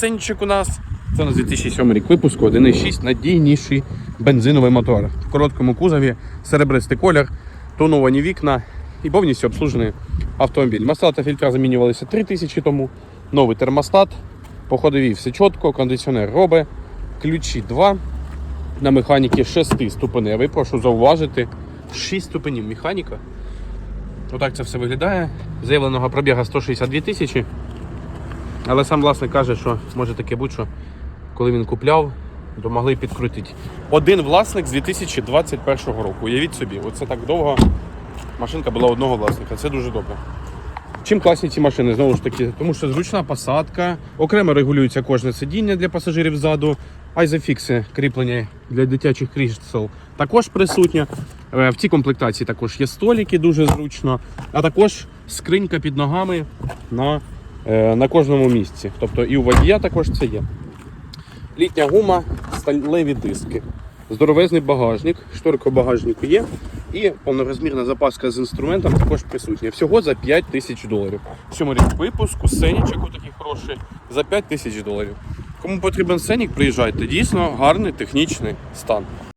ценничок у нас. Це на 2007 рік випуску 1.6 надійніший бензиновий мотор. В короткому кузові, серебристий колір, тоновані вікна і повністю обслужений автомобіль. Масла та фільтра замінювалися 3 тисячі тому. Новий термостат. По ходовій все чітко, кондиціонер робить, ключі 2. На механіки 6 ступеневий. Прошу зауважити. 6 ступенів механіка. Отак це все виглядає. Заявленого пробіга 162 тисячі. Але сам власник каже, що може таке бути, що коли він купляв, то могли підкрутити. Один власник з 2021 року. Уявіть собі, оце так довго машинка була одного власника. Це дуже добре. Чим класні ці машини? Знову ж таки, тому що зручна посадка, окремо регулюється кожне сидіння для пасажирів ззаду, айзофікси кріплення для дитячих крісел також присутня. Е, В цій комплектації також є столики, дуже зручно, а також скринька під ногами на, на кожному місці. Тобто і у водія також це є. Літня гума, сталеві диски, здоровезний багажник, шторка багажнику є. І повнорозмірна запаска з інструментом також присутня. Всього за 5 тисяч доларів. Цьому рік випуску сценічок такий хороший за 5 тисяч доларів. Кому потрібен сценік, приїжджайте. Дійсно гарний технічний стан.